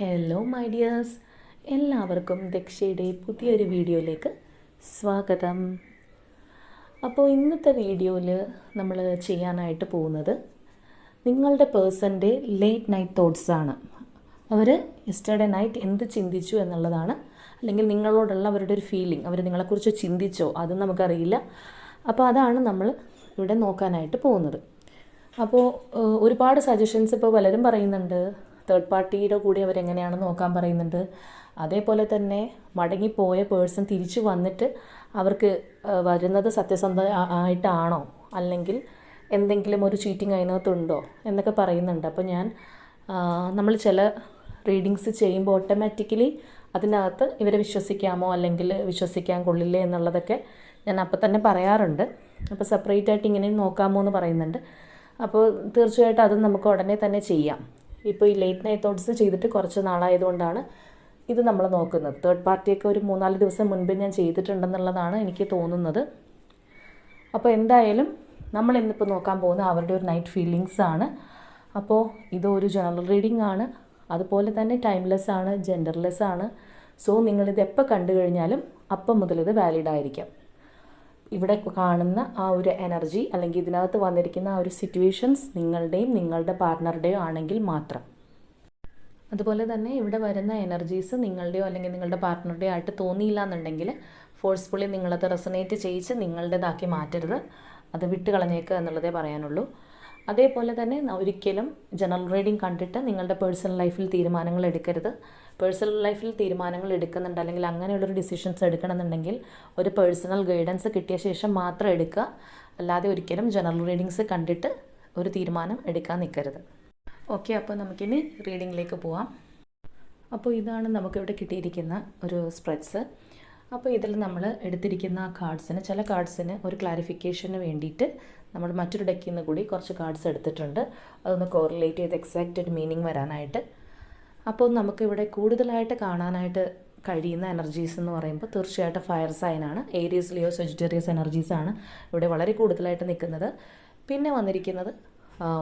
Hello my dears എല്ലാവർക്കും ദക്ഷയുടെ പുതിയൊരു വീഡിയോയിലേക്ക് സ്വാഗതം. അപ്പോൾ ഇന്നത്തെ വീഡിയോയിൽ നമ്മൾ ചെയ്യാനായിട്ട് പോകുന്നത് നിങ്ങളുടെ പേഴ്സന്റെ ലേറ്റ് നൈറ്റ് തോട്ട്സ് ആണ്. അവർ യെസ്റ്റർഡേ നൈറ്റ് എന്ത് ചിന്തിച്ചു എന്നുള്ളതാണ്. അല്ലെങ്കിൽ നിങ്ങളോടുള്ള അവരുടെ ഒരു ഫീലിംഗ് അവർ നിങ്ങളെക്കുറിച്ച് ചിന്തിച്ചോ അത് നമുക്കറിയില്ല. അപ്പോൾ അതാണ് നമ്മൾ ഇവിടെ നോക്കാനായിട്ട് പോകുന്നത്. അപ്പോൾ ഒരുപാട് സജഷൻസ് ഇപ്പോൾ പലരും പറയുന്നുണ്ട്. തേർഡ് പാർട്ടിയുടെ കൂടി അവരെങ്ങനെയാണ് നോക്കാൻ പറയുന്നുണ്ട്. അതേപോലെ തന്നെ മടങ്ങിപ്പോയ പേഴ്സൺ തിരിച്ചു വന്നിട്ട് അവർക്ക് വരുന്നത് സത്യസന്ധ ആയിട്ടാണോ? അല്ലെങ്കിൽ എന്തെങ്കിലും ഒരു ചീറ്റിംഗ് അതിനകത്തുണ്ടോ? എന്നൊക്കെ പറയുന്നുണ്ട്. അപ്പോൾ ഞാൻ നമ്മൾ ചില റീഡിങ്സ് ചെയ്യുമ്പോൾ ഓട്ടോമാറ്റിക്കലി അതിനകത്ത് ഇവരെ വിശ്വസിക്കാമോ? അല്ലെങ്കിൽ വിശ്വസിക്കാൻ കൊള്ളില്ലേ എന്നുള്ളതൊക്കെ ഞാൻ അപ്പം തന്നെ പറയാറുണ്ട്. അപ്പോൾ സെപ്പറേറ്റ് ആയിട്ട് ഇങ്ങനെ നോക്കാമോ എന്ന് പറയുന്നുണ്ട്. അപ്പോൾ തീർച്ചയായിട്ടും അത് നമുക്ക് ഉടനെ തന്നെ ചെയ്യാം. ഇപ്പോൾ ഈ ലേറ്റ് നൈറ്റ് തോട്ട്സ് ചെയ്തിട്ട് കുറച്ച് നാളായതുകൊണ്ടാണ് ഇത് നമ്മൾ നോക്കുന്നത്. തേർഡ് പാർട്ടിയൊക്കെ ഒരു മൂന്നാൽ ദിവസം മുൻപ് ഞാൻ ചെയ്തിട്ടുണ്ടെന്നുള്ളതാണ് എനിക്ക് തോന്നുന്നത്. അപ്പോൾ എന്തായാലും നമ്മൾ ഇന്നിപ്പോൾ നോക്കാൻ പോകുന്ന അവരുടെ ഒരു നൈറ്റ് ഫീലിങ്സ് ആണ്. അപ്പോൾ ഇതൊരു ജനറൽ റീഡിംഗ് ആണ്. അതുപോലെ തന്നെ ടൈംലെസ് ആണ് ജെൻഡർലെസ് ആണ്. സോ നിങ്ങളിത് എപ്പോൾ കണ്ടു കഴിഞ്ഞാലും അപ്പം മുതൽ ഇത് വാലിഡ് ആയിരിക്കാം. ഇവിടെ കാണുന്ന ആ ഒരു എനർജി അല്ലെങ്കിൽ ഇതിനകത്ത് വന്നിരിക്കുന്ന ആ ഒരു സിറ്റുവേഷൻസ് നിങ്ങളുടെയും നിങ്ങളുടെ പാർട്ട്ണറുടെയോ ആണെങ്കിൽ മാത്രം. അതുപോലെ തന്നെ ഇവിടെ വരുന്ന എനർജീസ് നിങ്ങളുടെയോ അല്ലെങ്കിൽ നിങ്ങളുടെ പാർട്ട്ണറുടെയോ ആയിട്ട് തോന്നിയില്ല എന്നുണ്ടെങ്കിൽ ഫോഴ്സ്ഫുള്ളി നിങ്ങളത് റെസനേറ്റ് ചെയ്യിച്ച് നിങ്ങളുടേതാക്കി മാറ്റരുത്. അത് വിട്ട് കളഞ്ഞേക്കുക എന്നുള്ളതേ പറയാനുള്ളൂ. അതേപോലെ തന്നെ ഒരിക്കലും ജനറൽ റീഡിംഗ് കണ്ടിട്ട് നിങ്ങളുടെ പേഴ്സണൽ ലൈഫിൽ തീരുമാനങ്ങൾ എടുക്കരുത്. പേഴ്സണൽ ലൈഫിൽ തീരുമാനങ്ങൾ എടുക്കുന്നുണ്ട്. അല്ലെങ്കിൽ അങ്ങനെയുള്ളൊരു ഡിസിഷൻസ് എടുക്കണമെന്നുണ്ടെങ്കിൽ ഒരു പേഴ്സണൽ ഗൈഡൻസ് കിട്ടിയ ശേഷം മാത്രം എടുക്കുക. അല്ലാതെ ഒരിക്കലും ജനറൽ റീഡിങ്സ് കണ്ടിട്ട് ഒരു തീരുമാനം എടുക്കാൻ നിൽക്കരുത്. ഓക്കെ അപ്പോൾ നമുക്കിനി റീഡിങ്ങിലേക്ക് പോവാം. അപ്പോൾ ഇതാണ് നമുക്കിവിടെ കിട്ടിയിരിക്കുന്ന ഒരു സ്പ്രെഡ്സ് അപ്പോൾ ഇതിൽ നമ്മൾ എടുത്തിരിക്കുന്ന കാർഡ്സിന് ചില കാർഡ്സിന് ഒരു ക്ലാരിഫിക്കേഷന് വേണ്ടിയിട്ട് നമ്മൾ മറ്റൊരു ഡെക്കിൽ നിന്ന് കൂടി കുറച്ച് കാർഡ്സ് എടുത്തിട്ടുണ്ട്. അതൊന്ന് കോറിലേറ്റ് ചെയ്ത് എക്സാക്റ്റഡ് മീനിങ് വരാനായിട്ട് അപ്പോൾ നമുക്കിവിടെ കൂടുതലായിട്ട് കാണാനായിട്ട് കഴിയുന്ന എനർജീസ് എന്ന് പറയുമ്പോൾ തീർച്ചയായിട്ടും ഫയർ സൈനാണ് ഏരിയസ് ലിയോ സെജിറ്റേറിയസ് എനർജീസ് ആണ് ഇവിടെ വളരെ കൂടുതലായിട്ട് നിൽക്കുന്നത്. പിന്നെ വന്നിരിക്കുന്നത്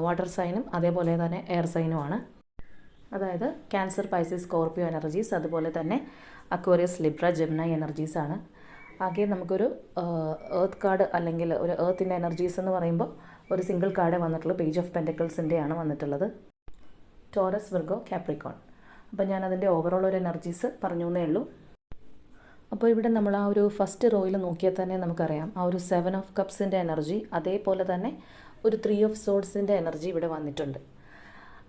വാട്ടർ സൈനും അതേപോലെ തന്നെ എയർ സൈനുമാണ് അതായത് ക്യാൻസർ പൈസസ് സ്കോർപ്പിയോ എനർജീസ് അതുപോലെ തന്നെ അക്വേറിയസ് ലിബ്ര ജെമിനൈ എനർജീസ് ആണ്. ആകെ നമുക്കൊരു ഏർത്ത് കാർഡ് അല്ലെങ്കിൽ ഒരു ഏർത്തിന്റെ എനർജീസ് എന്ന് പറയുമ്പോൾ ഒരു സിംഗിൾ കാർഡേ വന്നിട്ടുള്ളൂ പേജ് ഓഫ് പെന്റക്കിൾസിന്റെയാണ് വന്നിട്ടുള്ളത്. ടോറസ് വിർഗോ കാപ്രിക്കോൺ അപ്പോൾ ഞാൻ അതിന്റെ ഓവറോൾ ഒരു എനർജീസ് പറഞ്ഞു എന്നേ ഉള്ളൂ. അപ്പോൾ ഇവിടെ നമ്മൾ ആ ഒരു ഫസ്റ്റ് റോയിൽ നോക്കിയാൽ തന്നെ നമുക്കറിയാം. ആ ഒരു സെവൻ ഓഫ് കപ്സിന്റെ എനർജി അതേപോലെ തന്നെ ഒരു ത്രീ ഓഫ് സോഡ്സിന്റെ എനർജി ഇവിടെ വന്നിട്ടുണ്ട്.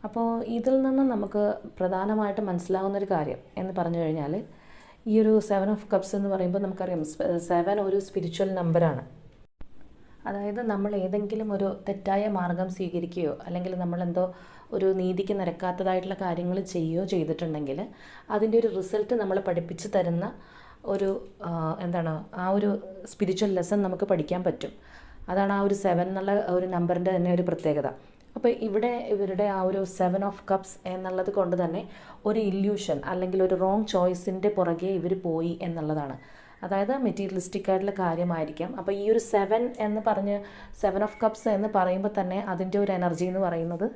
അപ്പോൾ ഇതിൽ നിന്ന് നമുക്ക് പ്രധാനമായിട്ട് മനസ്സിലാവുന്നൊരു കാര്യം എന്ന് പറഞ്ഞു കഴിഞ്ഞാൽ ഈ ഒരു സെവൻ ഓഫ് കപ്സ് എന്ന് പറയുമ്പോൾ നമുക്കറിയാം സെവൻ ഒരു സ്പിരിച്വൽ നമ്പറാണ് അതായത് നമ്മൾ ഏതെങ്കിലും ഒരു തെറ്റായ മാർഗം സ്വീകരിക്കുകയോ അല്ലെങ്കിൽ നമ്മളെന്തോ ഒരു നീതിക്ക് നിരക്കാത്തതായിട്ടുള്ള കാര്യങ്ങൾ ചെയ്യുകയോ ചെയ്തിട്ടുണ്ടെങ്കിൽ അതിന്റെ ഒരു റിസൾട്ട് നമ്മൾ പഠിപ്പിച്ചു തരുന്ന ഒരു എന്താണ് ആ ഒരു സ്പിരിച്വൽ ലെസൺ നമുക്ക് പഠിക്കാൻ പറ്റും. അതാണ് ആ ഒരു സെവൻ എന്നുള്ള ഒരു നമ്പറിന്റെ തന്നെ ഒരു പ്രത്യേകത. അപ്പോൾ ഇവിടെ ഇവരുടെ ആ ഒരു സെവൻ ഓഫ് കപ്സ് എന്നുള്ളത് കൊണ്ട് തന്നെ ഒരു ഇല്യൂഷൻ അല്ലെങ്കിൽ ഒരു റോങ് ചോയ്സിന്റെ പുറകെ ഇവർ പോയി എന്നുള്ളതാണ്. അതായത് മെറ്റീരിയലിസ്റ്റിക് ആയിട്ടുള്ള കാര്യമായിരിക്കാം. അപ്പോൾ ഈ ഒരു സെവൻ എന്ന് പറഞ്ഞ് സെവൻ ഓഫ് കപ്സ് എന്ന് പറയുമ്പോൾ തന്നെ അതിന്റെ ഒരു എനർജി എന്ന് പറയുന്നത്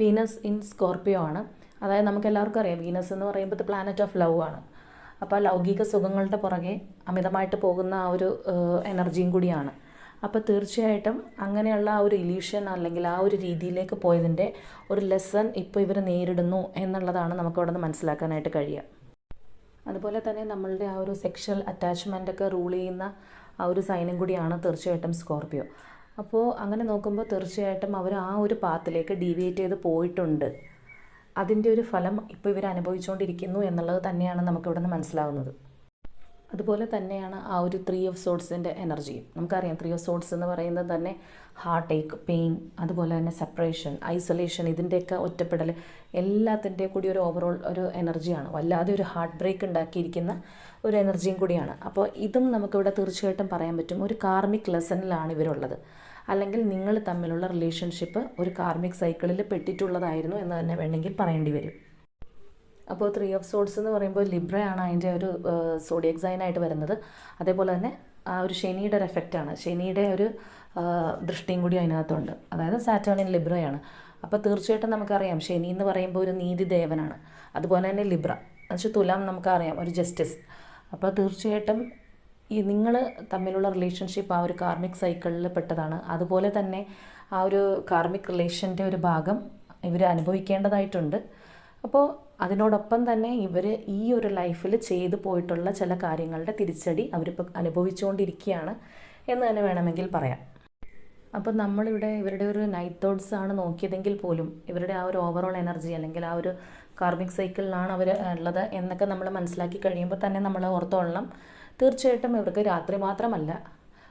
വീനസ് ഇൻ സ്കോർപ്പിയോ ആണ്. അതായത് നമുക്ക് എല്ലാവർക്കും അറിയാം വീനസ് എന്ന് പറയുമ്പോൾ പ്ലാനറ്റ് ഓഫ് ലവ് ആണ്. അപ്പോൾ ലൗകിക സുഖങ്ങളുടെ പുറകെ അമിതമായിട്ട് പോകുന്ന ആ ഒരു എനർജിയും കൂടിയാണ്. അപ്പോൾ തീർച്ചയായിട്ടും അങ്ങനെയുള്ള ആ ഒരു ഇലീഷൻ അല്ലെങ്കിൽ ആ ഒരു രീതിയിലേക്ക് പോയതിന്റെ ഒരു ലെസൺ ഇപ്പോൾ ഇവർ നേരിടുന്നു എന്നുള്ളതാണ് നമുക്ക് അവിടെ നിന്ന് മനസ്സിലാക്കാനായിട്ട് കഴിയുക. അതുപോലെ തന്നെ നമ്മളുടെ ആ ഒരു സെക്ഷൽ അറ്റാച്ച്മെന്റൊക്കെ റൂൾ ചെയ്യുന്ന ആ ഒരു സൈനും കൂടിയാണ് തീർച്ചയായിട്ടും സ്കോർപ്പിയോ അപ്പോൾ അങ്ങനെ നോക്കുമ്പോൾ തീർച്ചയായിട്ടും അവർ ആ ഒരു പാത്തിലേക്ക് ഡീവിയേറ്റ് ചെയ്ത് പോയിട്ടുണ്ട്. അതിന്റെ ഒരു ഫലം ഇപ്പോൾ ഇവർ അനുഭവിച്ചുകൊണ്ടിരിക്കുന്നു എന്നുള്ളത് തന്നെയാണ് നമുക്കിവിടെ നിന്ന് മനസ്സിലാവുന്നത്. അതുപോലെ തന്നെയാണ് ആ ഒരു ത്രീ ഓഫ് സോഡ്സിന്റെ എനർജിയും. നമുക്കറിയാം ത്രീ ഓഫ് സോഡ്സ് എന്ന് പറയുന്നത് തന്നെ ഹാർട്ട് ഏക്ക് പെയിൻ അതുപോലെ തന്നെ സെപ്പറേഷൻ ഐസൊലേഷൻ ഇതിന്റെയൊക്കെ ഒറ്റപ്പെടൽ എല്ലാത്തിന്റെ കൂടി ഒരു ഓവറോൾ ഒരു എനർജിയാണ് വല്ലാതെ ഒരു ഹാർട്ട് ബ്രേക്ക് ഉണ്ടാക്കിയിരിക്കുന്ന ഒരു എനർജിയും കൂടിയാണ്. അപ്പോൾ ഇതും നമുക്കിവിടെ തീർച്ചയായിട്ടും പറയാൻ പറ്റും. ഒരു കാർമിക് ലെസണിലാണ് ഇവരുള്ളത്. അല്ലെങ്കിൽ നിങ്ങൾ തമ്മിലുള്ള റിലേഷൻഷിപ്പ് ഒരു കാർമിക് സൈക്കിളിൽ പെട്ടിട്ടുള്ളതായിരുന്നു എന്ന് തന്നെ വേണമെങ്കിൽ പറയേണ്ടി വരും. അപ്പോൾ ത്രീ ഓഫ് സോഡ്സ് എന്ന് പറയുമ്പോൾ ലിബ്രയാണ് അതിന്റെ ഒരു സോഡിയക് സൈനായിട്ട് വരുന്നത്. അതേപോലെ തന്നെ ആ ഒരു ശനിയുടെ ഒരു എഫക്റ്റാണ് ശനിയുടെ ഒരു ദൃഷ്ടിയും കൂടി അതിനകത്തുണ്ട്. അതായത് സാറ്റേണിൻ ലിബ്രയാണ് അപ്പോൾ തീർച്ചയായിട്ടും നമുക്കറിയാം. ശനി എന്ന് പറയുമ്പോൾ ഒരു നീതി ദേവനാണ്. അതുപോലെ തന്നെ ലിബ്ര എന്നുവെച്ചാൽ തുലാം നമുക്കറിയാം ഒരു ജസ്റ്റിസ് അപ്പോൾ തീർച്ചയായിട്ടും ഈ നിങ്ങൾ തമ്മിലുള്ള റിലേഷൻഷിപ്പ് ആ ഒരു കാർമിക് സൈക്കിളിൽ പെട്ടതാണ്. അതുപോലെ തന്നെ ആ ഒരു കാർമിക് റിലേഷന്റെ ഒരു ഭാഗം ഇവർ അനുഭവിക്കേണ്ടതായിട്ടുണ്ട്. അപ്പോൾ അതിനോടൊപ്പം തന്നെ ഇവർ ഈ ഒരു ലൈഫിൽ ചെയ്തു പോയിട്ടുള്ള ചില കാര്യങ്ങളുടെ തിരിച്ചടി അവരിപ്പോൾ അനുഭവിച്ചുകൊണ്ടിരിക്കുകയാണ് എന്ന് തന്നെ വേണമെങ്കിൽ പറയാം. അപ്പം നമ്മളിവിടെ ഇവരുടെ ഒരു നൈറ്റ് തോട്ട്സ് ആണ് നോക്കിയതെങ്കിൽ പോലും ഇവരുടെ ആ ഒരു ഓവറോൾ എനർജി അല്ലെങ്കിൽ ആ ഒരു കാർമിക് സൈക്കിളിലാണ് അവർ ഉള്ളത് എന്നൊക്കെ നമ്മൾ മനസ്സിലാക്കി കഴിയുമ്പോൾ തന്നെ നമ്മൾ ഓർത്തോളണം. തീർച്ചയായിട്ടും ഇവർക്ക് രാത്രി മാത്രമല്ല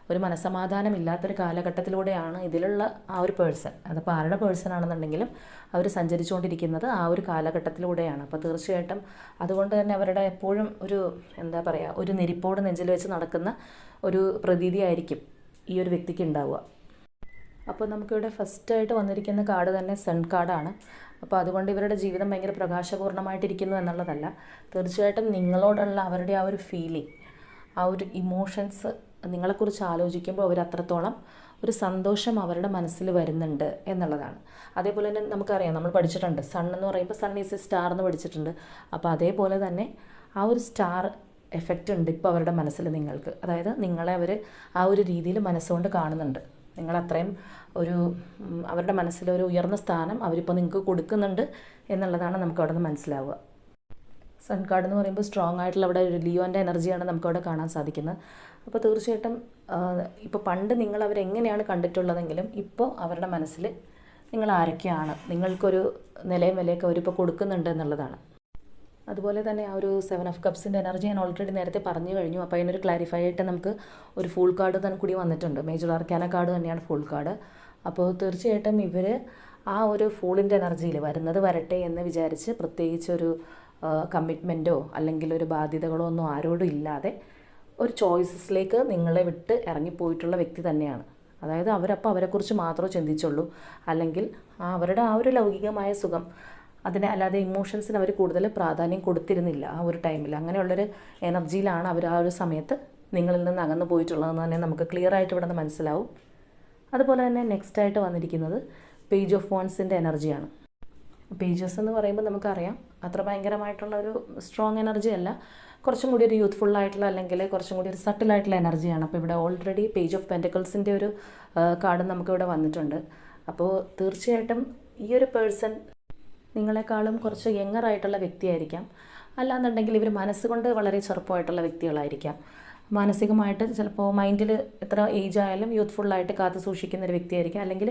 ഒരു മനസമാധാനമില്ലാത്തൊരു കാലഘട്ടത്തിലൂടെയാണ് ഇതിലുള്ള ആ ഒരു പേഴ്സൺ. അതിപ്പോൾ ആരുടെ പേഴ്സൺ ആണെന്നുണ്ടെങ്കിലും അവർ സഞ്ചരിച്ചുകൊണ്ടിരിക്കുന്നത് ആ ഒരു കാലഘട്ടത്തിലൂടെയാണ്. അപ്പോൾ തീർച്ചയായിട്ടും അതുകൊണ്ട് തന്നെ അവരുടെ എപ്പോഴും ഒരു എന്താ പറയുക ഒരു നെരിപ്പോട് നെഞ്ചിൽ വെച്ച് നടക്കുന്ന ഒരു പ്രതീതിയായിരിക്കും ഈ ഒരു വ്യക്തിക്ക് ഉണ്ടാവുക അപ്പോൾ നമുക്കിവിടെ ഫസ്റ്റായിട്ട് വന്നിരിക്കുന്ന കാർഡ് തന്നെ സൺ കാർഡാണ്. അപ്പോൾ അതുകൊണ്ട് ഇവരുടെ ജീവിതം ഭയങ്കര പ്രകാശപൂർണമായിട്ടിരിക്കുന്നു എന്നുള്ളതല്ല. തീർച്ചയായിട്ടും നിങ്ങളോടുള്ള അവരുടെ ആ ഒരു ഫീലിംഗ് ആ ഒരു ഇമോഷൻസ് നിങ്ങളെക്കുറിച്ച് ആലോചിക്കുമ്പോൾ അവർ അത്രത്തോളം ഒരു സന്തോഷം അവരുടെ മനസ്സിൽ വരുന്നുണ്ട് എന്നുള്ളതാണ്. അതേപോലെ തന്നെ നമുക്കറിയാം നമ്മൾ പഠിച്ചിട്ടുണ്ട്. സൺ എന്ന് പറയുമ്പോൾ സൺ ഈസ് എ സ്റ്റാർ എന്ന് പഠിച്ചിട്ടുണ്ട്. അപ്പോൾ അതേപോലെ തന്നെ ആ ഒരു സ്റ്റാർ എഫക്റ്റ് ഉണ്ട് ഇപ്പോൾ അവരുടെ മനസ്സിൽ നിങ്ങൾക്ക്. അതായത് നിങ്ങളെ അവർ ആ ഒരു രീതിയിൽ മനസ്സുകൊണ്ട് കാണുന്നുണ്ട്. നിങ്ങൾ അത്രയും ഒരു അവരുടെ മനസ്സിലൊരു ഉയർന്ന സ്ഥാനം അവരിപ്പോൾ നിങ്ങൾക്ക് കൊടുക്കുന്നുണ്ട് എന്നുള്ളതാണ് നമുക്ക് അവിടെ നിന്ന് മനസ്സിലാവുക. സൺ കാർഡ് എന്ന് പറയുമ്പോൾ സ്ട്രോങ് ആയിട്ടുള്ള അവിടെ ഒരു ലിയോന്റെ എനർജിയാണ് നമുക്കവിടെ കാണാൻ സാധിക്കുന്നത്. അപ്പോൾ തീർച്ചയായിട്ടും ഇപ്പോൾ പണ്ട് നിങ്ങൾ അവരെങ്ങനെയാണ് കണ്ടിട്ടുള്ളതെങ്കിലും ഇപ്പോൾ അവരുടെ മനസ്സിൽ നിങ്ങൾ ആരൊക്കെയാണ് നിങ്ങൾക്കൊരു നിലയും വിലയൊക്കെ അവരിപ്പോൾ കൊടുക്കുന്നുണ്ട് എന്നുള്ളതാണ്. അതുപോലെ തന്നെ ആ ഒരു സെവൻ ഓഫ് കപ്സിന്റെ എനർജി ഞാൻ ഓൾറെഡി നേരത്തെ പറഞ്ഞു കഴിഞ്ഞു. അപ്പോൾ അതിനൊരു ക്ലാരിഫൈ ആയിട്ട് നമുക്ക് ഒരു ഫുൾ കാർഡ് തന്നെ കൂടി വന്നിട്ടുണ്ട്. മേജർ ആർക്കാന കാർഡ് തന്നെയാണ് ഫുൾ കാർഡ് അപ്പോൾ തീർച്ചയായിട്ടും ഇവർ ആ ഒരു ഫൂളിന്റെ എനർജിയിൽ വരുന്നത് വരട്ടെ എന്ന് വിചാരിച്ച് പ്രത്യേകിച്ച് ഒരു കമ്മിറ്റ്മെന്റോ അല്ലെങ്കിൽ ഒരു ബാധ്യതകളോ ഒന്നും ആരോടും ഇല്ലാതെ ഒരു ചോയ്സസിലേക്ക് നിങ്ങളെ വിട്ട് ഇറങ്ങിപ്പോയിട്ടുള്ള വ്യക്തി തന്നെയാണ്. അതായത് അവരപ്പോൾ അവരെക്കുറിച്ച് മാത്രമേ ചിന്തിച്ചുള്ളൂ. അല്ലെങ്കിൽ അവരുടെ ആ ഒരു ലൗകികമായ സുഖം അതിനെ അല്ലാതെ ഇമോഷൻസിന് അവർ കൂടുതൽ പ്രാധാന്യം കൊടുത്തിരുന്നില്ല ആ ഒരു ടൈമിൽ അങ്ങനെയുള്ളൊരു എനർജിയിലാണ് അവർ ആ ഒരു സമയത്ത് നിങ്ങളിൽ നിന്ന് അകന്നു പോയിട്ടുള്ളതെന്ന് തന്നെ നമുക്ക് ക്ലിയർ ആയിട്ട് ഇവിടെ നിന്ന് മനസ്സിലാവും. അതുപോലെ തന്നെ നെക്സ്റ്റ് ആയിട്ട് വന്നിരിക്കുന്നത് പേജ് ഓഫ് വോൺസിന്റെ എനർജിയാണ് പേജസ് എന്ന് പറയുമ്പോൾ നമുക്കറിയാം അത്ര ഭയങ്കരമായിട്ടുള്ള ഒരു സ്ട്രോങ് എനർജി അല്ല. കുറച്ചും കൂടി ഒരു യൂത്ത്ഫുൾ ആയിട്ടുള്ള അല്ലെങ്കിൽ കുറച്ചും കൂടി ഒരു സട്ടിലായിട്ടുള്ള എനർജിയാണ് അപ്പോൾ ഇവിടെ ഓൾറെഡി പേജ് ഓഫ് പെന്റക്കിൾസിന്റെ ഒരു കാർഡ് നമുക്കിവിടെ വന്നിട്ടുണ്ട്. അപ്പോൾ തീർച്ചയായിട്ടും ഈ ഒരു പേഴ്സൺ നിങ്ങളെക്കാളും കുറച്ച് യങ്ങർ ആയിട്ടുള്ള വ്യക്തിയായിരിക്കാം. അല്ലാന്നുണ്ടെങ്കിൽ ഇവർ മനസ്സുകൊണ്ട് വളരെ ചെറുപ്പമായിട്ടുള്ള വ്യക്തികളായിരിക്കാം. മാനസികമായിട്ട് ചിലപ്പോൾ മൈൻഡിൽ എത്ര ഏജ് ആയാലും യൂത്ത്ഫുള്ളായിട്ട് കാത്തു സൂക്ഷിക്കുന്ന ഒരു വ്യക്തിയായിരിക്കും. അല്ലെങ്കിൽ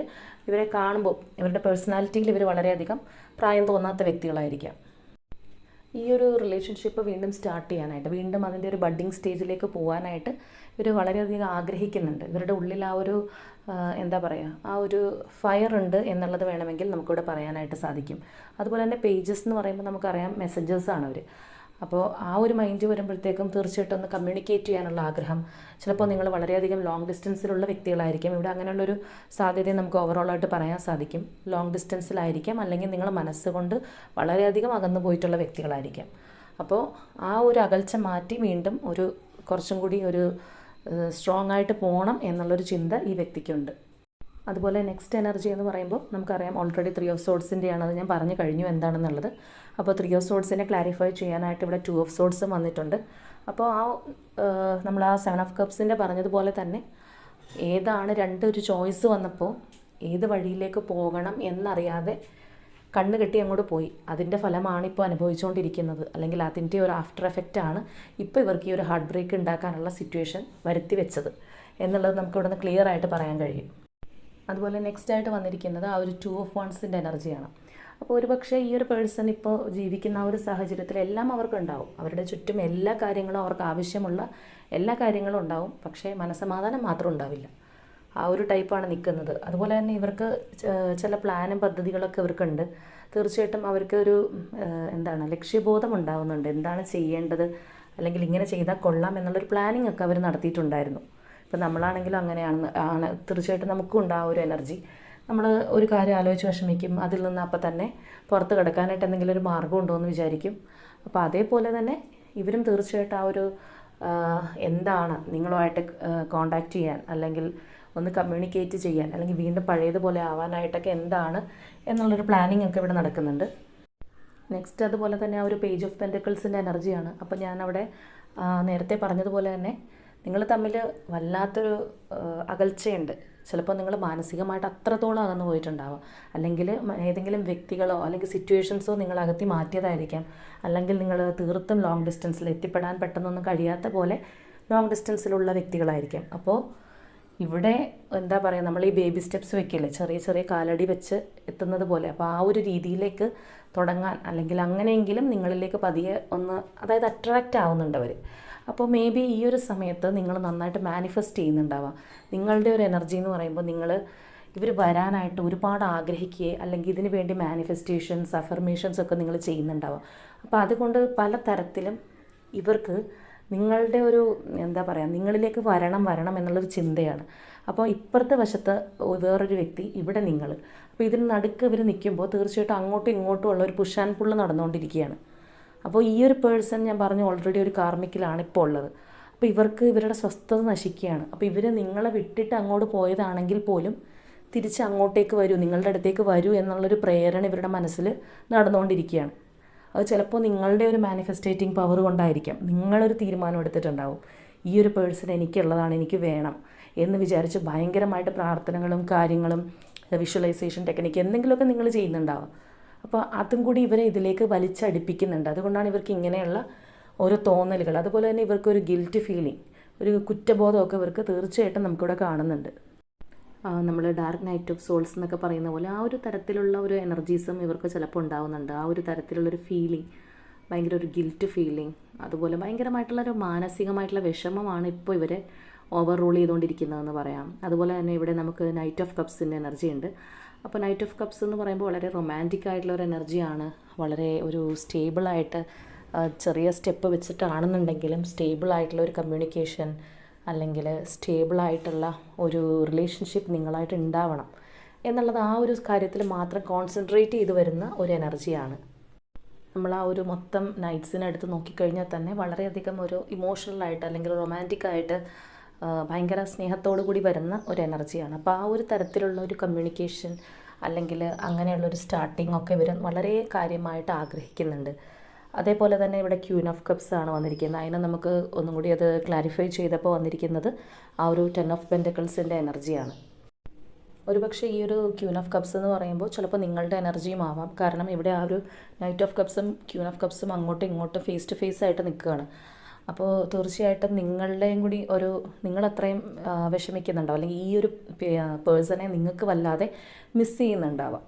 ഇവരെ കാണുമ്പോൾ ഇവരുടെ പേഴ്സണാലിറ്റിയിൽ ഇവർ വളരെയധികം പ്രായം തോന്നാത്ത വ്യക്തികളായിരിക്കാം. ഈ ഒരു റിലേഷൻഷിപ്പ് വീണ്ടും സ്റ്റാർട്ട് ചെയ്യാനായിട്ട് വീണ്ടും അതിന്റെ ഒരു ബഡ്ഡിങ് സ്റ്റേജിലേക്ക് പോകാനായിട്ട് ഇവർ വളരെയധികം ആഗ്രഹിക്കുന്നുണ്ട്. ഇവരുടെ ഉള്ളിൽ ആ ഒരു എന്താ പറയുക ആ ഒരു ഫയർ ഉണ്ട് എന്നുള്ളത് വേണമെങ്കിൽ നമുക്കിവിടെ പറയാനായിട്ട് സാധിക്കും. അതുപോലെ തന്നെ പേജസ് എന്ന് പറയുമ്പോൾ നമുക്കറിയാം മെസ്സഞ്ചേഴ്സാണ് അവർ അപ്പോൾ ആ ഒരു മൈൻഡ് വരുമ്പോഴത്തേക്കും തീർച്ചയായിട്ടും ഒന്ന് കമ്മ്യൂണിക്കേറ്റ് ചെയ്യാനുള്ള ആഗ്രഹം. ചിലപ്പോൾ നിങ്ങൾ വളരെയധികം ലോങ് ഡിസ്റ്റൻസിലുള്ള വ്യക്തികളായിരിക്കും. ഇവിടെ അങ്ങനെയുള്ളൊരു സാധ്യത നമുക്ക് ഓവറോൾ ആയിട്ട് പറയാൻ സാധിക്കും. ലോങ് ഡിസ്റ്റൻസിലായിരിക്കാം അല്ലെങ്കിൽ നിങ്ങൾ മനസ്സുകൊണ്ട് വളരെയധികം അകന്നു പോയിട്ടുള്ള വ്യക്തികളായിരിക്കാം. അപ്പോൾ ആ ഒരു അകൽച്ച മാറ്റി വീണ്ടും ഒരു കുറച്ചും കൂടി ഒരു സ്ട്രോങ് ആയിട്ട് പോകണം എന്നുള്ളൊരു ചിന്ത ഈ വ്യക്തിക്കുണ്ട്. അതുപോലെ നെക്സ്റ്റ് എനർജി എന്ന് പറയുമ്പോൾ നമുക്കറിയാം ഓൾറെഡി ത്രീ ഓഫ് സോഡ്സിന്റെയാണ് അത് ഞാൻ പറഞ്ഞു കഴിഞ്ഞു എന്താണെന്നുള്ളത്. അപ്പോൾ ത്രീ ഓഫ് സോഡ്സിനെ ക്ലാരിഫൈ ചെയ്യാനായിട്ട് ഇവിടെ ടു ഓഫ് സോഡ്സും വന്നിട്ടുണ്ട്. അപ്പോൾ ആ നമ്മൾ ആ സെവൻ ഓഫ് കപ്സിന്റെ പറഞ്ഞതുപോലെ തന്നെ ഏതാണ് രണ്ട് ഒരു ചോയ്സ് വന്നപ്പോൾ ഏത് വഴിയിലേക്ക് പോകണം എന്നറിയാതെ കണ്ണ് കെട്ടി അങ്ങോട്ട് പോയി. അതിന്റെ ഫലമാണ് ഇപ്പോൾ അനുഭവിച്ചുകൊണ്ടിരിക്കുന്നത് അല്ലെങ്കിൽ അതിന്റെ ഒരു ആഫ്റ്റർ എഫക്റ്റ് ആണ് ഇപ്പോൾ ഇവർക്ക് ഈ ഒരു ഹാർട്ട് ബ്രേക്ക് ഉണ്ടാക്കാനുള്ള സിറ്റുവേഷൻ വരുത്തി വെച്ചത്. എന്നുള്ളത് നമുക്ക് ഇവിടെ നിന്ന് ക്ലിയർ ആയിട്ട് പറയാൻ കഴിയും. അതുപോലെ നെക്സ്റ്റ് ആയിട്ട് വന്നിരിക്കുന്നത് ആ ഒരു ടു ഓഫ് വൺസിന്റെ എനർജിയാണ് അപ്പോൾ ഒരുപക്ഷെ ഈ ഒരു പേഴ്സൺ ഇപ്പോൾ ജീവിക്കുന്ന ആ ഒരു സാഹചര്യത്തിൽ എല്ലാം അവർക്കുണ്ടാവും. അവരുടെ ചുറ്റും എല്ലാ കാര്യങ്ങളും അവർക്ക് ആവശ്യമുള്ള എല്ലാ കാര്യങ്ങളും ഉണ്ടാവും. പക്ഷേ മനസമാധാനം മാത്രം ഉണ്ടാവില്ല. ആ ഒരു ടൈപ്പാണ് നിൽക്കുന്നത്. അതുപോലെ തന്നെ ഇവർക്ക് ചില പ്ലാനും പദ്ധതികളൊക്കെ ഇവർക്കുണ്ട്. തീർച്ചയായിട്ടും അവർക്ക് ഒരു എന്താണ് ലക്ഷ്യബോധം ഉണ്ടാവുന്നുണ്ട്. എന്താണ് ചെയ്യേണ്ടത്? അല്ലെങ്കിൽ ഇങ്ങനെ ചെയ്താൽ കൊള്ളാം എന്നുള്ളൊരു പ്ലാനിങ് ഒക്കെ അവർ നടത്തിയിട്ടുണ്ടായിരുന്നു. ഇപ്പം നമ്മളാണെങ്കിലും അങ്ങനെയാണ്. ആണ് തീർച്ചയായിട്ടും നമുക്കും ഉണ്ടാവും ഒരു എനർജി നമ്മൾ ഒരു കാര്യം ആലോചിച്ച് വിഷമിക്കും. അതിൽ നിന്ന് അപ്പം തന്നെ പുറത്ത് കിടക്കാനായിട്ട് എന്തെങ്കിലും ഒരു മാർഗം ഉണ്ടോ എന്ന് വിചാരിക്കും. അപ്പോൾ അതേപോലെ തന്നെ ഇവരും തീർച്ചയായിട്ടും ആ ഒരു എന്താണ് നിങ്ങളുമായിട്ട് കോണ്ടാക്റ്റ് ചെയ്യാൻ അല്ലെങ്കിൽ ഒന്ന് കമ്മ്യൂണിക്കേറ്റ് ചെയ്യാൻ അല്ലെങ്കിൽ വീണ്ടും പഴയതുപോലെ ആവാനായിട്ടൊക്കെ എന്താണ് എന്നുള്ളൊരു പ്ലാനിങ് ഒക്കെ ഇവിടെ നടക്കുന്നുണ്ട്. നെക്സ്റ്റ് അതുപോലെ തന്നെ ആ ഒരു പേജ് ഓഫ് പെന്റക്കിൾസിന്റെ എനർജിയാണ് അപ്പോൾ ഞാനവിടെ നേരത്തെ പറഞ്ഞതുപോലെ തന്നെ നിങ്ങൾ തമ്മിൽ വല്ലാത്തൊരു അകൽച്ചയുണ്ട്. ചിലപ്പോൾ നിങ്ങൾ മാനസികമായിട്ട് അത്രത്തോളം അകന്നു പോയിട്ടുണ്ടാവാം. അല്ലെങ്കിൽ ഏതെങ്കിലും വ്യക്തികളോ അല്ലെങ്കിൽ സിറ്റുവേഷൻസോ നിങ്ങൾ അകത്തി മാറ്റിയതായിരിക്കാം. അല്ലെങ്കിൽ നിങ്ങൾ തീർത്തും ലോങ് ഡിസ്റ്റൻസിൽ എത്തിപ്പെടാൻ പെട്ടെന്നൊന്നും കഴിയാത്ത പോലെ ലോങ് ഡിസ്റ്റൻസിലുള്ള വ്യക്തികളായിരിക്കാം. അപ്പോൾ ഇവിടെ എന്താ പറയുക നമ്മൾ ഈ ബേബി സ്റ്റെപ്സ് വെക്കില്ലേ? ചെറിയ ചെറിയ കാലടി വെച്ച് എത്തുന്നത് പോലെ. അപ്പോൾ ആ ഒരു രീതിയിലേക്ക് തുടങ്ങാൻ അല്ലെങ്കിൽ അങ്ങനെയെങ്കിലും നിങ്ങളിലേക്ക് പതിയെ ഒന്ന് അതായത് അട്രാക്റ്റ് ആവുന്നുണ്ട് അവർ. അപ്പോൾ മേ ബി ഈ ഒരു സമയത്ത് നിങ്ങൾ നന്നായിട്ട് മാനിഫെസ്റ്റ് ചെയ്യുന്നുണ്ടാവാം. നിങ്ങളുടെ ഒരു എനർജി എന്ന് പറയുമ്പോൾ നിങ്ങൾ ഇവർ വരാനായിട്ട് ഒരുപാട് ആഗ്രഹിക്കുകയും അല്ലെങ്കിൽ ഇതിനു വേണ്ടി മാനിഫെസ്റ്റേഷൻസ് അഫർമേഷൻസ് ഒക്കെ നിങ്ങൾ ചെയ്യുന്നുണ്ടാവാം. അപ്പോൾ അതുകൊണ്ട് പല തരത്തിലും ഇവർക്ക് നിങ്ങളുടെ ഒരു എന്താ പറയുക നിങ്ങളിലേക്ക് വരണം വരണം എന്നുള്ളൊരു ചിന്തയാണ്. അപ്പോൾ ഇപ്പുറത്തെ വശത്ത് വേറൊരു വ്യക്തി ഇവിടെ നിങ്ങൾ. അപ്പോൾ ഇതിന് നടുക്ക് ഇവർ നിൽക്കുമ്പോൾ തീർച്ചയായിട്ടും അങ്ങോട്ടും ഇങ്ങോട്ടും ഉള്ള ഒരു പുഷാൻ ആൻഡ് പുള്ള് നടന്നുകൊണ്ടിരിക്കുകയാണ്. അപ്പോൾ ഈ ഒരു പേഴ്സൺ ഞാൻ പറഞ്ഞു ഓൾറെഡി ഒരു കാർമിക്കിലാണ് ഇപ്പോൾ ഉള്ളത്. അപ്പോൾ ഇവർക്ക് ഇവരുടെ സ്വസ്ഥത നശിക്കുകയാണ്. അപ്പോൾ ഇവർ നിങ്ങളെ വിട്ടിട്ട് അങ്ങോട്ട് പോയതാണെങ്കിൽ പോലും തിരിച്ച് അങ്ങോട്ടേക്ക് വരൂ നിങ്ങളുടെ അടുത്തേക്ക് വരൂ എന്നുള്ളൊരു പ്രേരണ ഇവരുടെ മനസ്സിൽ നടന്നുകൊണ്ടിരിക്കുകയാണ്. അത് ചിലപ്പോൾ നിങ്ങളുടെ ഒരു മാനിഫെസ്റ്റേറ്റിംഗ് പവർ കൊണ്ടായിരിക്കാം. നിങ്ങളൊരു തീരുമാനം എടുത്തിട്ടുണ്ടാവും. ഈ ഒരു പേഴ്സൺ എനിക്കുള്ളതാണ് എനിക്ക് വേണം എന്ന് വിചാരിച്ച് ഭയങ്കരമായിട്ട് പ്രാർത്ഥനകളും കാര്യങ്ങളും വിഷ്വലൈസേഷൻ ടെക്നിക്ക് എന്തെങ്കിലുമൊക്കെ നിങ്ങൾ ചെയ്യുന്നുണ്ടാവും. അപ്പോൾ അതും കൂടി ഇവരെ ഇതിലേക്ക് വലിച്ചടിപ്പിക്കുന്നുണ്ട്. അതുകൊണ്ടാണ് ഇവർക്ക് ഇങ്ങനെയുള്ള ഓരോ തോന്നലുകൾ. അതുപോലെ തന്നെ ഇവർക്ക് ഒരു ഗിൽറ്റ് ഫീലിംഗ് ഒരു കുറ്റബോധമൊക്കെ ഇവർക്ക് തീർച്ചയായിട്ടും നമുക്കിവിടെ കാണുന്നുണ്ട്. നമ്മൾ ഡാർക്ക് നൈറ്റ് ഓഫ് സോൾസ് എന്നൊക്കെ പറയുന്ന പോലെ ആ ഒരു തരത്തിലുള്ള ഒരു എനർജീസും ഇവർക്ക് ചിലപ്പോൾ ഉണ്ടാവുന്നുണ്ട്. ആ ഒരു തരത്തിലുള്ളൊരു ഫീലിംഗ് ഭയങ്കര ഒരു ഗിൽറ്റ് ഫീലിംഗ് അതുപോലെ ഭയങ്കരമായിട്ടുള്ള ഒരു മാനസികമായിട്ടുള്ള വിഷമമാണ് ഇപ്പോൾ ഇവരെ ഓവർ റൂൾ ചെയ്തുകൊണ്ടിരിക്കുന്നതെന്ന് പറയാം. അതുപോലെ തന്നെ ഇവിടെ നമുക്ക് നൈറ്റ് ഓഫ് കപ്സിന്റെ എനർജി ഉണ്ട്. അപ്പോൾ നൈറ്റ് ഓഫ് കപ്സ് എന്ന് പറയുമ്പോൾ വളരെ റൊമാന്റിക് ആയിട്ടുള്ള ഒരു എനർജിയാണ് വളരെ ഒരു സ്റ്റേബിളായിട്ട് ചെറിയ സ്റ്റെപ്പ് വെച്ചിട്ടാണെന്നുണ്ടെങ്കിലും സ്റ്റേബിളായിട്ടുള്ള ഒരു കമ്മ്യൂണിക്കേഷൻ അല്ലെങ്കിൽ സ്റ്റേബിളായിട്ടുള്ള ഒരു റിലേഷൻഷിപ്പ് നിങ്ങളായിട്ട് ഉണ്ടാവണം എന്നുള്ളത് ആ ഒരു കാര്യത്തിൽ മാത്രം കോൺസെൻട്രേറ്റ് ചെയ്ത് വരുന്ന ഒരു എനർജിയാണ് നമ്മൾ ആ ഒരു മൊത്തം നൈറ്റ്സിനടുത്ത് നോക്കിക്കഴിഞ്ഞാൽ തന്നെ വളരെയധികം ഒരു ഇമോഷണലായിട്ട് അല്ലെങ്കിൽ റൊമാന്റിക് ആയിട്ട് ആ, ഭയങ്കര സ്നേഹത്തോടു കൂടി വരുന്ന ഒരു എനർജിയാണ്. അപ്പോൾ ആ ഒരു തരത്തിലുള്ള ഒരു കമ്മ്യൂണിക്കേഷൻ അല്ലെങ്കിൽ അങ്ങനെയുള്ളൊരു സ്റ്റാർട്ടിംഗ് ഒക്കെ ഇവർ വളരെ കാര്യമായിട്ട് ആഗ്രഹിക്കുന്നുണ്ട്. അതേപോലെ തന്നെ ഇവിടെ ക്യൂൻ ഓഫ് കപ്സ് ആണ് വന്നിരിക്കുന്നത്. അതിനെ നമുക്ക് ഒന്നും കൂടി അത് ക്ലാരിഫൈ ചെയ്തപ്പോൾ വന്നിരിക്കുന്നത് ആ ഒരു ടെൻ ഓഫ് പെന്റക്കിൾസിന്റെ എനർജിയാണ്. ഒരുപക്ഷെ ഈ ഒരു ക്യൂൻ ഓഫ് കപ്സ് എന്ന് പറയുമ്പോൾ ചിലപ്പോൾ നിങ്ങളുടെ എനർജിയും ആവാം. കാരണം ഇവിടെ ആ ഒരു നൈറ്റ് ഓഫ് കപ്സും ക്യൂൻ ഓഫ് കപ്സും അങ്ങോട്ടും ഇങ്ങോട്ടും ഫേസ് ടു ഫേസ് ആയിട്ട് നിൽക്കുകയാണ്. അപ്പോൾ തീർച്ചയായിട്ടും നിങ്ങളുടെയും കൂടി ഒരു നിങ്ങളത്രയും വിഷമിക്കുന്നുണ്ടാവും. അല്ലെങ്കിൽ ഈ ഒരു പേഴ്സണെ നിങ്ങൾക്ക് വല്ലാതെ മിസ് ചെയ്യുന്നുണ്ടാവാം.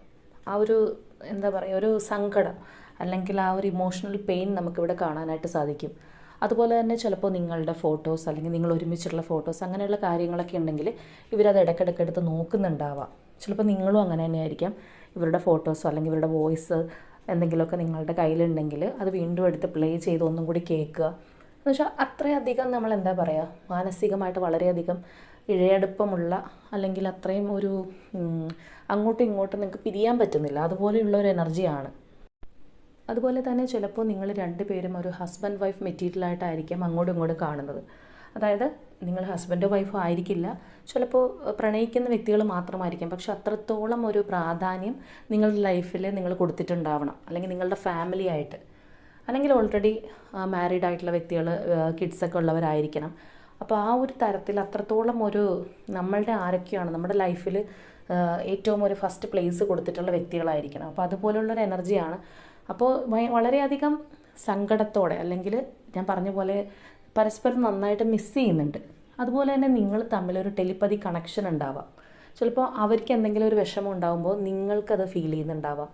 ആ ഒരു എന്താ പറയുക ഒരു സങ്കടം അല്ലെങ്കിൽ ആ ഒരു ഇമോഷണൽ പെയിൻ നമുക്കിവിടെ കാണാനായിട്ട് സാധിക്കും. അതുപോലെ തന്നെ ചിലപ്പോൾ നിങ്ങളുടെ ഫോട്ടോസ് അല്ലെങ്കിൽ നിങ്ങൾ ഒരുമിച്ചുള്ള ഫോട്ടോസ് അങ്ങനെയുള്ള കാര്യങ്ങളൊക്കെ ഉണ്ടെങ്കിൽ ഇവരത് ഇടയ്ക്കിടയ്ക്ക് എടുത്ത് നോക്കുന്നുണ്ടാവാം. ചിലപ്പോൾ നിങ്ങളും അങ്ങനെ തന്നെയായിരിക്കാം. ഇവരുടെ ഫോട്ടോസോ അല്ലെങ്കിൽ ഇവരുടെ വോയിസ് എന്തെങ്കിലുമൊക്കെ നിങ്ങളുടെ കയ്യിലുണ്ടെങ്കിൽ അത് വീണ്ടും എടുത്ത് പ്ലേ ചെയ്ത് ഒന്നും കൂടി കേൾക്കുക. എന്ന് വെച്ചാൽ അത്രയധികം നമ്മൾ എന്താ പറയുക മാനസികമായിട്ട് വളരെയധികം ഇഴയടുപ്പമുള്ള അല്ലെങ്കിൽ അത്രയും ഒരു അങ്ങോട്ടും ഇങ്ങോട്ടും നിങ്ങൾക്ക് പിരിയാൻ പറ്റുന്നില്ല. അതുപോലെയുള്ള ഒരു എനർജിയാണ്. അതുപോലെ തന്നെ ചിലപ്പോൾ നിങ്ങൾ രണ്ടുപേരും ഒരു ഹസ്ബൻഡ് വൈഫ് മെറ്റീരിയലായിട്ടായിരിക്കാം അങ്ങോട്ടും ഇങ്ങോട്ടും കാണുന്നത്. അതായത് നിങ്ങൾ ഹസ്ബൻഡോ വൈഫോ ആയിരിക്കില്ല. ചിലപ്പോൾ പ്രണയിക്കുന്ന വ്യക്തികൾ മാത്രമായിരിക്കും. പക്ഷെ അത്രത്തോളം ഒരു പ്രാധാന്യം നിങ്ങളുടെ ലൈഫിൽ നിങ്ങൾ കൊടുത്തിട്ടുണ്ടാവണം. അല്ലെങ്കിൽ നിങ്ങളുടെ ഫാമിലി ആയിട്ട്. അല്ലെങ്കിൽ ഓൾറെഡി മാരീഡ് ആയിട്ടുള്ള വ്യക്തികൾ കിഡ്സൊക്കെ ഉള്ളവരായിരിക്കണം. അപ്പോൾ ആ ഒരു തരത്തിൽ അത്രത്തോളം ഒരു നമ്മളുടെ ആരൊക്കെയാണ് നമ്മുടെ ലൈഫിൽ ഏറ്റവും ഒരു ഫസ്റ്റ് പ്ലേസ് കൊടുത്തിട്ടുള്ള വ്യക്തികളായിരിക്കണം. അപ്പോൾ അതുപോലുള്ളൊരു എനർജിയാണ് അപ്പോൾ വളരെയധികം സങ്കടത്തോടെ അല്ലെങ്കിൽ ഞാൻ പറഞ്ഞ പോലെ പരസ്പരം നന്നായിട്ട് മിസ് ചെയ്യുന്നുണ്ട്. അതുപോലെ തന്നെ നിങ്ങൾ തമ്മിലൊരു ടെലിപ്പതി കണക്ഷൻ ഉണ്ടാവാം. ചിലപ്പോൾ അവർക്ക് എന്തെങ്കിലും ഒരു വിഷമം ഉണ്ടാകുമ്പോൾ നിങ്ങൾക്കത് ഫീൽ ചെയ്യുന്നുണ്ടാവാം.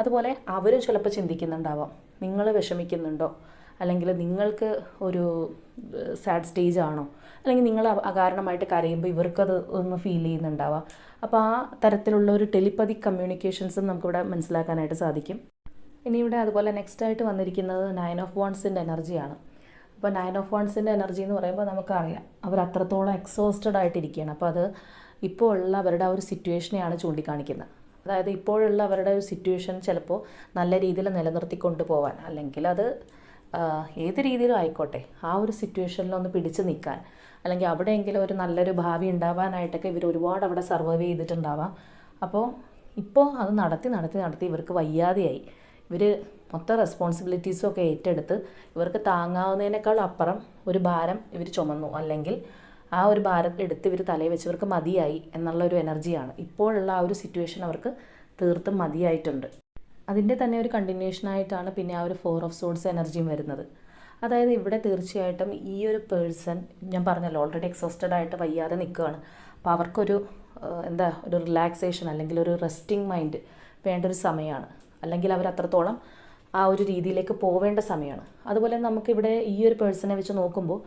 അതുപോലെ അവരും ചിലപ്പോൾ ചിന്തിക്കുന്നുണ്ടാവാം. നിങ്ങൾ വിഷമിക്കുന്നുണ്ടോ? അല്ലെങ്കിൽ നിങ്ങൾക്ക് ഒരു സാഡ് സ്റ്റേജ് ആണോ? അല്ലെങ്കിൽ നിങ്ങൾ അകാരണമായിട്ട് കരയുമ്പോൾ ഇവർക്കത് ഒന്ന് ഫീൽ ചെയ്യുന്നുണ്ടാവാം? അപ്പോൾ ആ തരത്തിലുള്ള ഒരു ടെലിപ്പതി കമ്മ്യൂണിക്കേഷൻസും നമുക്കിവിടെ മനസ്സിലാക്കാനായിട്ട് സാധിക്കും. ഇനി ഇവിടെ അതുപോലെ നെക്സ്റ്റ് ആയിട്ട് വന്നിരിക്കുന്നത് നയൻ ഓഫ് വൺസിന്റെ എനർജിയാണ് അപ്പോൾ നയൻ ഓഫ് വൺസിന്റെ എനർജി എന്ന് പറയുമ്പോൾ നമുക്കറിയാം അവർ അത്രത്തോളം എക്സോസ്റ്റഡ് ആയിട്ടിരിക്കുകയാണ്. അപ്പോൾ അത് ഇപ്പോൾ ഉള്ള അവരുടെ ആ ഒരു സിറ്റുവേഷനെയാണ് ചൂണ്ടിക്കാണിക്കുന്നത്. അതായത് ഇപ്പോഴുള്ള അവരുടെ ഒരു സിറ്റുവേഷൻ ചിലപ്പോൾ നല്ല രീതിയിൽ നിലനിർത്തിക്കൊണ്ട് പോകാൻ അല്ലെങ്കിൽ അത് ഏത് രീതിയിലും ആയിക്കോട്ടെ. ആ ഒരു സിറ്റുവേഷനിലൊന്ന് പിടിച്ചു നിൽക്കാൻ. അല്ലെങ്കിൽ അവിടെയെങ്കിലും ഒരു നല്ലൊരു ഭാവി ഉണ്ടാവാനായിട്ടൊക്കെ ഇവർ ഒരുപാട് അവിടെ സർവൈവ് ചെയ്തിട്ടുണ്ടാവാം. അപ്പോൾ ഇപ്പോൾ അത് നടത്തി നടത്തി നടത്തി ഇവർക്ക് വയ്യാതെയായി. ഇവർ മൊത്തം റെസ്പോൺസിബിലിറ്റീസും ഒക്കെ ഏറ്റെടുത്ത് ഇവർക്ക് താങ്ങാവുന്നതിനേക്കാൾ അപ്പുറം ഒരു ഭാരം ഇവർ ചുമന്നു. അല്ലെങ്കിൽ ആ ഒരു ഭാരം എടുത്ത് ഇവർ തലയിൽ വെച്ചവർക്ക് മതിയായി എന്നുള്ള ഒരു എനർജിയാണ്. ഇപ്പോഴുള്ള ആ ഒരു സിറ്റുവേഷൻ അവർക്ക് തീർത്തും മതിയായിട്ടുണ്ട്. അതിന്റെ തന്നെ ഒരു കണ്ടിന്യൂഷൻ ആയിട്ടാണ് പിന്നെ ആ ഒരു ഫോർ ഓഫ് സോഡ്സ് എനർജിയും വരുന്നത്. അതായത് ഇവിടെ തീർച്ചയായിട്ടും ഈ ഒരു പേഴ്സൺ ഞാൻ പറഞ്ഞല്ലോ ഓൾറെഡി എക്സോസ്റ്റഡ് ആയിട്ട് വയ്യാതെ നിൽക്കുകയാണ്. അപ്പോൾ അവർക്കൊരു എന്താ ഒരു റിലാക്സേഷൻ അല്ലെങ്കിൽ ഒരു റെസ്റ്റിംഗ് മൈൻഡ് വേണ്ട ഒരു സമയമാണ്. അല്ലെങ്കിൽ അവർ അത്രത്തോളം ആ ഒരു രീതിയിലേക്ക് പോവേണ്ട സമയമാണ്. അതുപോലെ നമുക്കിവിടെ ഈ ഒരു പേഴ്സണെ വെച്ച് നോക്കുമ്പോൾ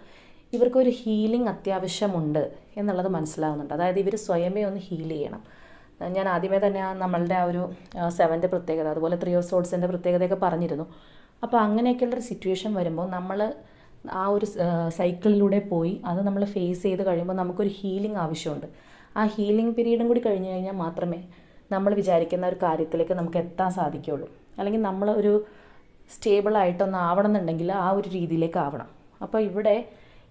ഇവർക്കൊരു ഹീലിംഗ് അത്യാവശ്യമുണ്ട് എന്നുള്ളത് മനസ്സിലാവുന്നുണ്ട്. അതായത് ഇവർ സ്വയമേ ഒന്ന് ഹീൽ ചെയ്യണം. ഞാൻ ആദ്യമേ തന്നെ ആ നമ്മളുടെ ആ ഒരു സെവന്റെ പ്രത്യേകത അതുപോലെ ത്രീ ഓഫ് സോഡ്സിന്റെ പ്രത്യേകതയൊക്കെ പറഞ്ഞിരുന്നു. അപ്പോൾ അങ്ങനെയൊക്കെയുള്ളൊരു സിറ്റുവേഷൻ വരുമ്പോൾ നമ്മൾ ആ ഒരു സൈക്കിളിലൂടെ പോയി അത് നമ്മൾ ഫേസ് ചെയ്ത് കഴിയുമ്പോൾ നമുക്കൊരു ഹീലിംഗ് ആവശ്യമുണ്ട്. ആ ഹീലിംഗ് പീരീഡും കൂടി കഴിഞ്ഞ് കഴിഞ്ഞാൽ മാത്രമേ നമ്മൾ വിചാരിക്കുന്ന ഒരു കാര്യത്തിലേക്ക് നമുക്ക് എത്താൻ സാധിക്കുകയുള്ളൂ. അല്ലെങ്കിൽ നമ്മൾ ഒരു സ്റ്റേബിളായിട്ടൊന്ന് ആവണം എന്നുണ്ടെങ്കിൽ ആ ഒരു രീതിയിലേക്ക് ആവണം. അപ്പോൾ ഇവിടെ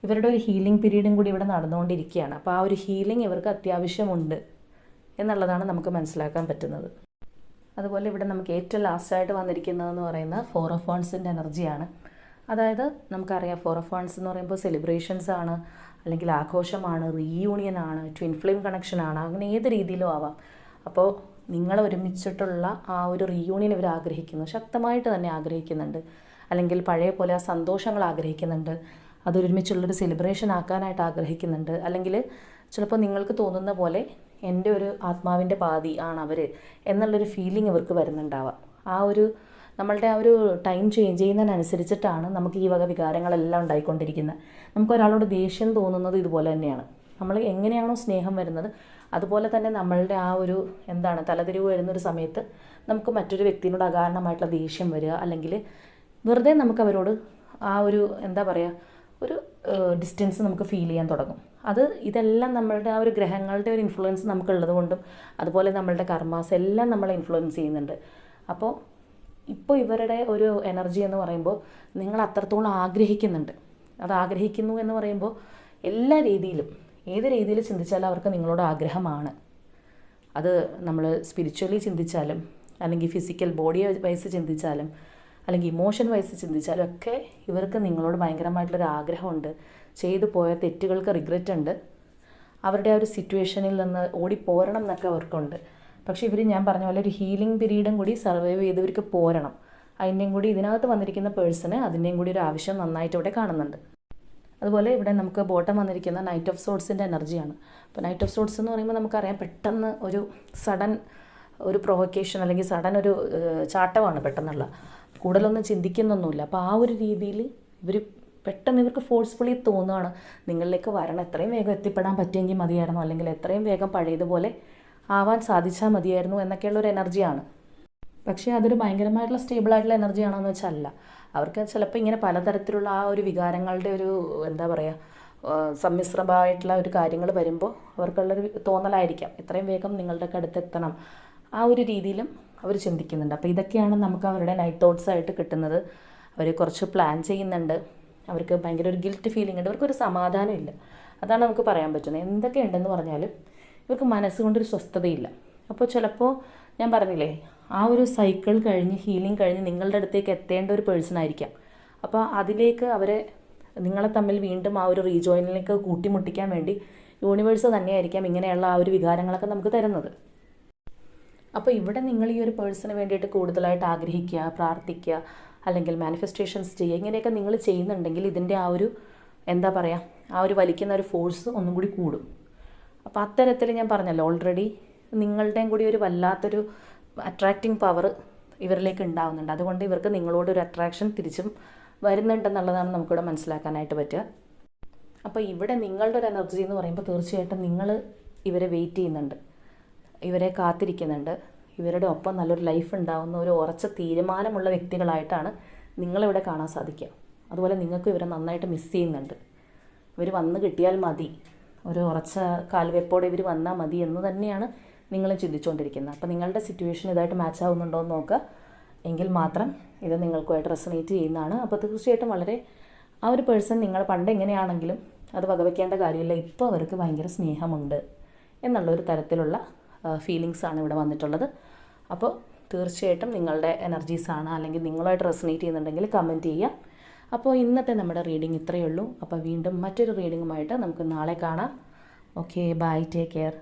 ഇവരുടെ ഒരു ഹീലിംഗ് പീരീഡും കൂടി ഇവിടെ നടന്നുകൊണ്ടിരിക്കുകയാണ്. അപ്പോൾ ആ ഒരു ഹീലിംഗ് ഇവർക്ക് അത്യാവശ്യമുണ്ട് എന്നുള്ളതാണ് നമുക്ക് മനസ്സിലാക്കാൻ പറ്റുന്നത്. അതുപോലെ ഇവിടെ നമുക്ക് ഏറ്റവും ലാസ്റ്റായിട്ട് വന്നിരിക്കുന്നതെന്ന് പറയുന്നത് ഫോർ ഓഫ് വൺസിന്റെ എനർജിയാണ് അതായത് നമുക്കറിയാം ഫോർ ഓഫ് വൺസ് എന്ന് പറയുമ്പോൾ സെലിബ്രേഷൻസ് ആണ് അല്ലെങ്കിൽ ആഘോഷമാണ് റീയൂണിയൻ ആണ് ട്വിൻ ഫ്ലെയിം കണക്ഷൻ ആണ് അങ്ങനെ ഏത് രീതിയിലും ആവാം. അപ്പോൾ നിങ്ങൾ ഒരുമിച്ചിട്ടുള്ള ആ ഒരു റീയൂണിയൻ ഇവർ ആഗ്രഹിക്കുന്നു. ശക്തമായിട്ട് തന്നെ ആഗ്രഹിക്കുന്നുണ്ട്. അല്ലെങ്കിൽ പഴയ പോലെ ആ സന്തോഷങ്ങൾ ആഗ്രഹിക്കുന്നുണ്ട്. അതൊരുമിച്ചുള്ളൊരു സെലിബ്രേഷൻ ആക്കാനായിട്ട് ആഗ്രഹിക്കുന്നുണ്ട്. അല്ലെങ്കിൽ ചിലപ്പോൾ നിങ്ങൾക്ക് തോന്നുന്ന പോലെ എന്റെ ഒരു ആത്മാവിന്റെ പാതി ആണ് അവർ എന്നുള്ളൊരു ഫീലിംഗ് ഇവർക്ക് വരുന്നുണ്ടാവാം. ആ ഒരു നമ്മളുടെ ആ ഒരു ടൈം ചേഞ്ച് ചെയ്യുന്നതിനനുസരിച്ചിട്ടാണ് നമുക്ക് ഈ വക വികാരങ്ങളെല്ലാം ഉണ്ടായിക്കൊണ്ടിരിക്കുന്നത്. നമുക്ക് ഒരാളോട് ദേഷ്യം തോന്നുന്നത് ഇതുപോലെ തന്നെയാണ്. നമ്മൾ എങ്ങനെയാണോ സ്നേഹം വരുന്നത് അതുപോലെ തന്നെ നമ്മളുടെ ആ ഒരു എന്താണ് തലതിരിവ് വരുന്നൊരു സമയത്ത് നമുക്ക് മറ്റൊരു വ്യക്തിയോട് അകാരണമായിട്ടുള്ള ദേഷ്യം വരിക അല്ലെങ്കിൽ വെറുതെ നമുക്ക് അവരോട് ആ ഒരു എന്താ പറയുക ഒരു ഡിസ്റ്റൻസ് നമുക്ക് ഫീൽ ചെയ്യാൻ തുടങ്ങും. അത് ഇതെല്ലാം നമ്മളുടെ ആ ഒരു ഗ്രഹങ്ങളുടെ ഒരു ഇൻഫ്ലുവൻസ് നമുക്കുള്ളത് കൊണ്ടും അതുപോലെ നമ്മളുടെ കർമാസ് എല്ലാം നമ്മളെ ഇൻഫ്ലുവൻസ് ചെയ്യുന്നുണ്ട്. അപ്പോൾ ഇപ്പോൾ ഇവരുടെ ഒരു എനർജി എന്ന് പറയുമ്പോൾ നിങ്ങൾ അത്രത്തോളം ആഗ്രഹിക്കുന്നുണ്ട്. അത് ആഗ്രഹിക്കുന്നു എന്ന് പറയുമ്പോൾ എല്ലാ രീതിയിലും ഏത് രീതിയിൽ ചിന്തിച്ചാലും അവർക്ക് നിങ്ങളോട് ആഗ്രഹമാണ്. അത് നമ്മൾ സ്പിരിച്വലി ചിന്തിച്ചാലും അല്ലെങ്കിൽ ഫിസിക്കൽ ബോഡി വൈസ് ചിന്തിച്ചാലും അല്ലെങ്കിൽ ഇമോഷൻ വൈസ് ചിന്തിച്ചാലും ഒക്കെ ഇവർക്ക് നിങ്ങളോട് ഭയങ്കരമായിട്ടുള്ളൊരു ആഗ്രഹമുണ്ട്. ചെയ്തു പോയ തെറ്റുകൾക്ക് റിഗ്രറ്റ് ഉണ്ട്. അവരുടെ ആ ഒരു സിറ്റുവേഷനിൽ നിന്ന് ഓടിപ്പോരണം എന്നൊക്കെ അവർക്കുണ്ട്. പക്ഷേ ഇവർ ഞാൻ പറഞ്ഞ പോലെ ഒരു ഹീലിംഗ് പീരീഡും കൂടി സർവൈവ് ചെയ്ത് ഇവർക്ക് പോരണം. അതിന്റെയും കൂടി ഇതിനകത്ത് വന്നിരിക്കുന്ന പേഴ്സണ് അതിന്റെയും കൂടി ഒരു ആവശ്യം നന്നായിട്ട് ഇവിടെ കാണുന്നുണ്ട്. അതുപോലെ ഇവിടെ നമുക്ക് ബോട്ടം വന്നിരിക്കുന്ന നൈറ്റ് ഓഫ് സോഡ്സിന്റെ എനർജിയാണ് അപ്പോൾ നൈറ്റ് ഓഫ് സോഡ്സ് എന്ന് പറയുമ്പോൾ നമുക്കറിയാം പെട്ടെന്ന് ഒരു സഡൻ ഒരു പ്രൊവക്കേഷൻ അല്ലെങ്കിൽ സഡൻ ഒരു ചാട്ടമാണ് പെട്ടെന്നുള്ള. കൂടുതലൊന്നും ചിന്തിക്കുന്നൊന്നുമില്ല. അപ്പോൾ ആ ഒരു രീതിയിൽ ഇവർ പെട്ടെന്ന് ഇവർക്ക് ഫോഴ്സ്ഫുള്ളി തോന്നുകയാണ് നിങ്ങളിലേക്ക് വരണം. എത്രയും വേഗം എത്തിപ്പെടാൻ പറ്റിയെങ്കിൽ മതിയായിരുന്നു. അല്ലെങ്കിൽ എത്രയും വേഗം പഴയതുപോലെ ആവാൻ സാധിച്ചാൽ മതിയായിരുന്നു എന്നൊക്കെയുള്ള ഒരു എനർജിയാണ് പക്ഷേ അതൊരു ഭയങ്കരമായിട്ടുള്ള സ്റ്റേബിൾ ആയിട്ടുള്ള എനർജി ആണോ എന്ന് വെച്ചാൽ അല്ല അവർക്ക് ചിലപ്പോൾ ഇങ്ങനെ പലതരത്തിലുള്ള ആ ഒരു വികാരങ്ങളുടെ ഒരു എന്താ പറയുക സമ്മിശ്രമായിട്ടുള്ള ഒരു കാര്യങ്ങൾ വരുമ്പോൾ അവർക്കുള്ളൊരു തോന്നലായിരിക്കാം. ഇത്രയും വേഗം നിങ്ങളുടെ അടുത്തെത്തണം. ആ ഒരു രീതിയിലും അവർ ചിന്തിക്കുന്നുണ്ട്. അപ്പോൾ ഇതൊക്കെയാണ് നമുക്ക് അവരുടെ നൈറ്റ് തോട്ട്സ് ആയിട്ട് കിട്ടുന്നത്. അവർ കുറച്ച് പ്ലാൻ ചെയ്യുന്നുണ്ട്. അവർക്ക് ഭയങ്കര ഒരു ഗിൽറ്റ് ഫീലിംഗ് ഉണ്ട്. അവർക്കൊരു സമാധാനമില്ല അതാണ് നമുക്ക് പറയാൻ പറ്റുന്നത്. എന്തൊക്കെ ഉണ്ടെന്ന് പറഞ്ഞാലും ഇവർക്ക് മനസ്സുകൊണ്ടൊരു സ്വസ്ഥതയില്ല. അപ്പോൾ ചിലപ്പോൾ ഞാൻ പറഞ്ഞില്ലേ ആ ഒരു സൈക്കിൾ കഴിഞ്ഞ് ഹീലിംഗ് കഴിഞ്ഞ് നിങ്ങളുടെ അടുത്തേക്ക് എത്തേണ്ട ഒരു പേഴ്സൺ ആയിരിക്കാം. അപ്പോൾ അതിലേക്ക് അവരെ നിങ്ങളെ തമ്മിൽ വീണ്ടും ആ ഒരു റീജോയിനിലേക്ക് കൂട്ടിമുട്ടിക്കാൻ വേണ്ടി യൂണിവേഴ്സ് തന്നെയായിരിക്കാം ഇങ്ങനെയുള്ള ആ ഒരു വികാരങ്ങളൊക്കെ നമുക്ക് തരുന്നത്. അപ്പോൾ ഇവിടെ നിങ്ങൾ ഈ ഒരു പേഴ്സണ് വേണ്ടിയിട്ട് കൂടുതലായിട്ട് ആഗ്രഹിക്കുക പ്രാർത്ഥിക്കുക അല്ലെങ്കിൽ മാനിഫെസ്റ്റേഷൻസ് ചെയ്യുക ഇങ്ങനെയൊക്കെ നിങ്ങൾ ചെയ്യുന്നുണ്ടെങ്കിൽ ഇതിന്റെ ആ ഒരു എന്താ പറയുക ആ ഒരു വലിക്കുന്ന ഒരു ഫോഴ്സ് ഒന്നും കൂടി കൂടും. അപ്പോൾ അത്തരത്തിൽ ഞാൻ പറഞ്ഞല്ലോ ഓൾറെഡി നിങ്ങളുടെയും കൂടി ഒരു വല്ലാത്തൊരു അട്രാക്റ്റിംഗ് പവർ ഇവരിലേക്ക് ഉണ്ടാവുന്നുണ്ട്. അതുകൊണ്ട് ഇവർക്ക് നിങ്ങളോട് ഒരു അട്രാക്ഷൻ തിരിച്ചും വരുന്നുണ്ടെന്നുള്ളതാണ് നമുക്കിവിടെ മനസ്സിലാക്കാനായിട്ട് പറ്റുക. അപ്പോൾ ഇവിടെ നിങ്ങളുടെ ഒരു എനർജി എന്ന് പറയുമ്പോൾ തീർച്ചയായിട്ടും നിങ്ങൾ ഇവരെ വെയിറ്റ് ചെയ്യുന്നുണ്ട്. ഇവരെ കാത്തിരിക്കുന്നുണ്ട്. ഇവരുടെ ഒപ്പം നല്ലൊരു ലൈഫ് ഉണ്ടാവുന്ന ഒരു ഉറച്ച തീരുമാനമുള്ള വ്യക്തികളായിട്ടാണ് നിങ്ങളിവിടെ കാണാൻ സാധിക്കുക. അതുപോലെ നിങ്ങൾക്ക് ഇവരെ നന്നായിട്ട് മിസ് ചെയ്യുന്നുണ്ട്. ഇവർ വന്ന് കിട്ടിയാൽ മതി. ഒരു ഉറച്ച കാൽവെപ്പോടെ ഇവർ വന്നാൽ മതി എന്ന് തന്നെയാണ് നിങ്ങൾ ചിന്തിച്ചുകൊണ്ടിരിക്കുന്നത്. അപ്പോൾ നിങ്ങളുടെ സിറ്റുവേഷൻ ഇതായിട്ട് മാച്ച് ആവുന്നുണ്ടോ എന്ന് നോക്കുക. എങ്കിൽ മാത്രം ഇത് നിങ്ങൾക്കുമായിട്ട് റെസണേറ്റ് ചെയ്യുന്നതാണ്. അപ്പോൾ തീർച്ചയായിട്ടും വളരെ ആ ഒരു പേഴ്സൺ നിങ്ങൾ പണ്ട് എങ്ങനെയാണെങ്കിലും അത് വകവയ്ക്കേണ്ട കാര്യമില്ല. ഇപ്പോൾ അവർക്ക് ഭയങ്കര സ്നേഹമുണ്ട്. എന്നുള്ളൊരു തരത്തിലുള്ള ഫീലിങ്സാണ് ഇവിടെ വന്നിട്ടുള്ളത്. അപ്പോൾ തീർച്ചയായിട്ടും നിങ്ങളുടെ എനർജീസാണ് അല്ലെങ്കിൽ നിങ്ങളുമായിട്ട് റെസനേറ്റ് ചെയ്യുന്നുണ്ടെങ്കിൽ കമന്റ് ചെയ്യുക. അപ്പോൾ ഇന്നത്തെ നമ്മുടെ റീഡിംഗ് ഇത്രയേ ഉള്ളൂ. അപ്പോൾ വീണ്ടും മറ്റൊരു റീഡിങ്ങുമായിട്ട് നമുക്ക് നാളെ കാണാം. Okay bye take care